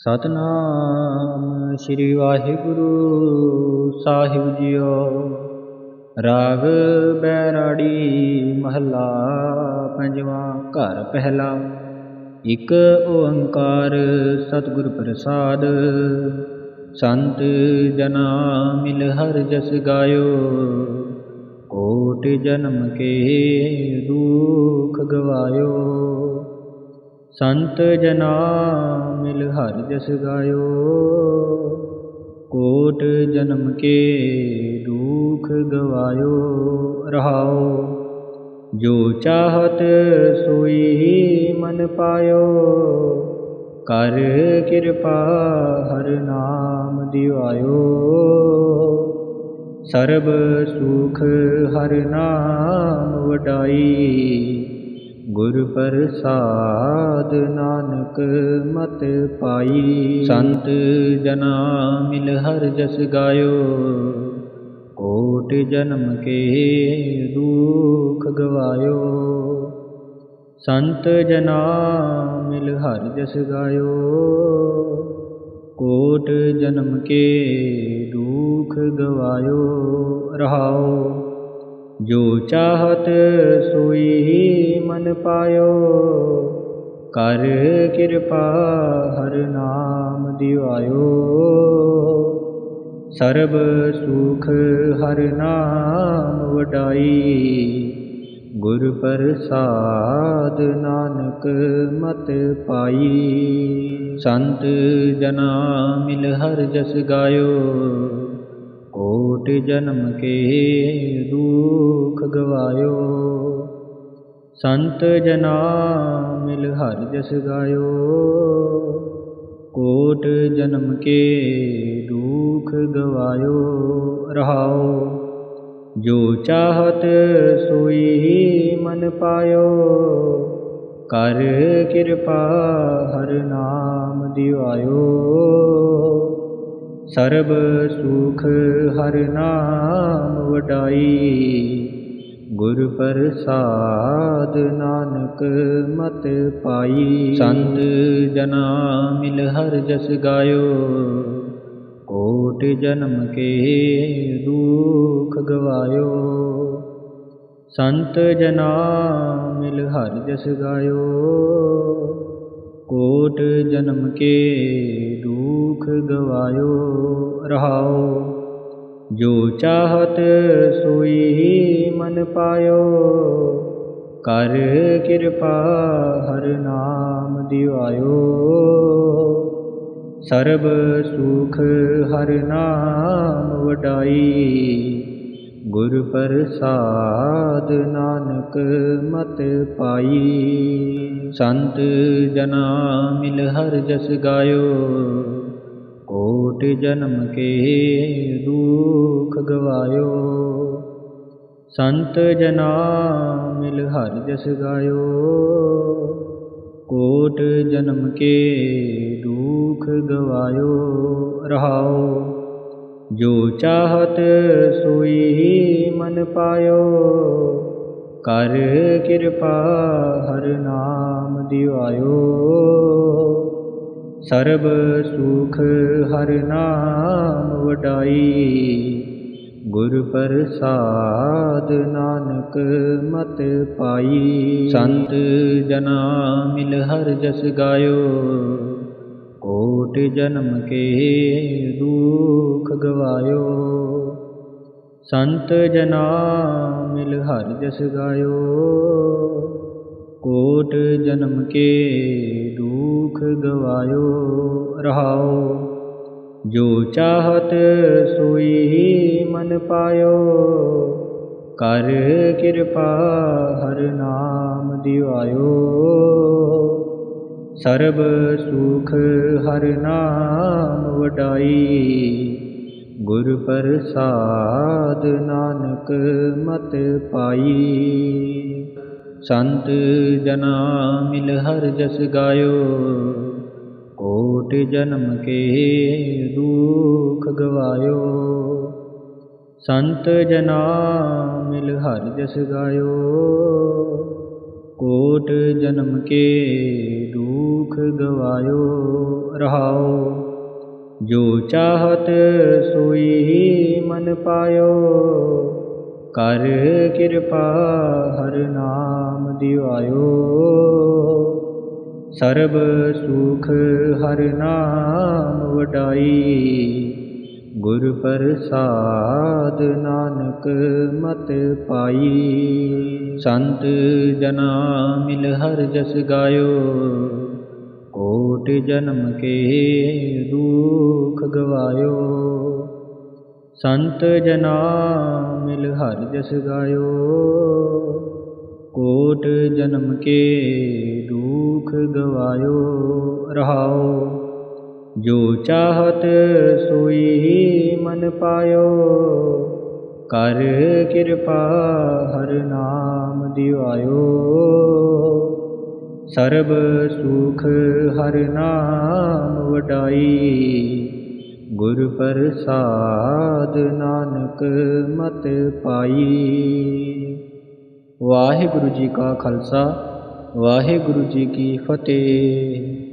ਸਤਨਾਮ ਸ੍ਰੀ ਵਾਹਿਗੁਰੂ ਸਾਹਿਬ ਜੀਓ। ਰਾਗ ਬੈਰਾੜੀ ਮਹੱਲਾ ਪੰਜਵਾਂ ਘਰ ਪਹਿਲਾ। ਇਕ ਓੰਕਾਰ ਸਤਿਗੁਰ ਪ੍ਰਸਾਦ। ਸੰਤ ਜਨਾ ਮਿਲ ਹਰ ਜਸ ਗਾਇਓ। ਕੋਟ ਜਨਮ ਕੇ ਦੁਖ ਗਵਾਇਓ। ਸੰਤ ਜਨਾ ਮਿਲ ਹਰ ਜਸ ਗਾਇਓ, ਕੋਟ ਜਨਮ ਕੇ ਦੁਖ ਗਵਾਇਓ ਰਹਾਓ। ਜੋ ਚਾਹਤ ਸੋਈ ਮਨ ਪਾਇਓ, ਕਰ ਕਿਰਪਾ ਹਰ ਨਾਮ ਦਿਵਾਇਓ। ਸਰਬ ਸੁਖ ਹਰ ਨਾਮ ਵਡਾਈ ਗੁਰ ਪ੍ਰਸਾਦ ਨਾਨਕ ਮਤ ਪਾਈ। ਸੰਤ ਜਨਾ ਮਿਲ ਹਰ ਜਸ ਗਾਇਓ। ਕੋਟ ਜਨਮ ਕੇ ਦੁਖ ਗਵਾਇਓ। ਸੰਤ ਜਨਾ ਮਿਲ ਹਰ ਜਸ ਗਾਇਓ। ਕੋਟ ਜਨਮ ਕੇ ਦੁਖ ਗਵਾਇਓ। ਰਹਾਓ। ਜੋ ਚਾਹਤ ਸੋਈ ਮਨ ਪਾਇਓ। ਕਰ ਕਿਰਪਾ ਹਰ ਨਾਮ ਦਿਵਾਇਓ। ਸਰਬ ਸੁਖ ਹਰ ਨਾਮ ਵਡਾਈ। ਗੁਰ ਪ੍ਰਸਾਦ ਨਾਨਕ ਮਤ ਪਾਈ। ਸੰਤ ਜਨਾ ਮਿਲ ਹਰ ਜਸ ਗਾਇਓ। ਕੋਟ ਜਨਮ ਕੇ ਦੁਖ ਗਵਾਇਓ। ਸੰਤ ਜਨਾ ਮਿਲ ਹਰ ਜਸ ਗਾਇਓ। ਕੋਟ ਜਨਮ ਕੇ ਦੁਖ ਗਵਾਇਓ ਰਹਾਓ। ਜੋ ਚਾਹਤ ਸੋਈ ਮਨ ਪਾਇਓ। ਕਰ ਕਿਰਪਾ ਹਰ ਨਾਮ ਦਿਵਾਇਓ। ਸਰਬ ਸੁਖ ਹਰ ਨਾਮ ਵਡਾਈ। ਗੁਰ ਪ੍ਰਸਾਦ ਨਾਨਕ ਮਤ ਪਾਈ। ਸੰਤ ਜਨਾ ਮਿਲ ਹਰ ਜਸ ਗਾਇਓ। ਕੋਟ ਜਨਮ ਕੇ ਦੁਖ ਗਵਾਇਓ। ਸੰਤ ਜਨਾ ਮਿਲ ਹਰ ਜਸ ਗਾਇਓ। ਕੋਟ ਜਨਮ ਕੇ ਦੁਖ ਗਵਾਇਓ, ਰਹਾਓ। ਜੋ ਚਾਹਤ ਸੋਈ ਮਨ ਪਾਇਓ, ਕਰ ਕਿਰਪਾ ਹਰ ਨਾਮ ਦਿਵਾਇਓ। ਸਰਬ ਸੁਖ ਹਰ ਨਾਮ ਵਡਾਈ ਗੁਰ ਪ੍ਰਸਾਦ ਨਾਨਕ ਮਤ ਪਾਈ। ਸੰਤ ਜਨਾ ਮਿਲ ਹਰ ਜਸ ਗਾਇਓ। ਕੋਟ ਜਨਮ ਕੇ ਦੁਖ ਗਵਾਇਓ। ਸੰਤ ਜਨਾ ਮਿਲ ਹਰ ਜਸ ਗਾਇਓ। ਕੋਟ ਜਨਮ ਕੇ ਦੁਖ ਗਵਾਇਓ। ਰਹਾਓ। ਜੋ ਚਾਹਤ ਸੋਈ ਮਨ ਪਾਇਓ। ਕਰ ਕਿਰਪਾ ਹਰ ਨਾਮ ਦਿਵਾਇਓ। ਸਰਬ ਸੁਖ ਹਰ ਨਾਮ ਵਡਾਈ। ਗੁਰ ਪ੍ਰਸਾਦ ਨਾਨਕ ਮਤ ਪਾਈ। ਸੰਤ ਜਨਾ ਮਿਲ ਹਰ ਜਸ ਗਾਇਓ। ਕੋਟ ਜਨਮ ਕੇ ਦੁਖ ਗਵਾਇਓ। ਸੰਤ ਜਨਾ ਮਿਲ ਹਰ ਜਸ ਗਾਇਓ। ਕੋਟ ਜਨਮ ਕੇ ਦੁਖ ਗਵਾਇਓ, ਰਹਾਓ। ਜੋ ਚਾਹਤ ਸੋਈ ਮਨ ਪਾਇਓ, ਕਰ ਕਿਰਪਾ ਹਰ ਨਾਮ ਦਿਵਾਇਓ। ਸਰਬ ਸੁਖ ਹਰ ਨਾਮ ਵਡਾਈ। ਗੁਰ ਪ੍ਰਸਾਦ ਨਾਨਕ ਮਤ ਪਾਈ। ਸੰਤ ਜਨਾ ਮਿਲ ਹਰ ਜਸ ਗਾਇਓ। ਕੋਟ ਜਨਮ ਕੇ ਦੁਖ ਗਵਾਇਓ। ਸੰਤ ਜਨਾ ਮਿਲ ਹਰ ਜਸ ਗਾਇਓ। ਕੋਟ ਜਨਮ ਕੇ ਦੁਖ ਗਵਾਇਓ, ਰਹਾਓ। ਜੋ ਚਾਹਤ ਸੋਈ ਮਨ ਪਾਇਓ, ਕਰ ਕਿਰਪਾ ਹਰ ਨਾਮ ਦਿਵਾਇਓ। ਸਰਬ ਸੁਖ ਹਰ ਨਾਮ ਵਡਾਈ ਗੁਰ ਪ੍ਰਸਾਦ ਨਾਨਕ ਮਤ ਪਾਈ। ਸੰਤ ਜਨਾ ਮਿਲ ਹਰ ਜਸ ਗਾਇਓ। ਕੋਟ ਜਨਮ ਕੇ ਦੁਖ ਗਵਾਇਓ। ਸੰਤ ਜਨਾ ਮਿਲ ਹਰ ਜਸ ਗਾਇਓ। ਕੋਟ ਜਨਮ ਕੇ ਦੁਖ ਗਵਾਇਓ। ਰਹਾਓ। ਜੋ ਚਾਹਤ ਸੋਈ ਮਨ ਪਾਇਓ। ਕਰ ਕਿਰਪਾ ਹਰ ਨਾਮ ਦਿਵਾਇਓ। ਸਰਬ ਸੁਖ ਹਰ ਨਾਮ ਵਡਾਈ। ਗੁਰ ਪ੍ਰਸਾਦ ਨਾਨਕ ਮਤ ਪਾਈ। ਵਾਹਿਗੁਰੂ ਜੀ ਕਾ ਖਾਲਸਾ, ਵਾਹਿਗੁਰੂ ਜੀ ਕੀ ਫਤਿਹ।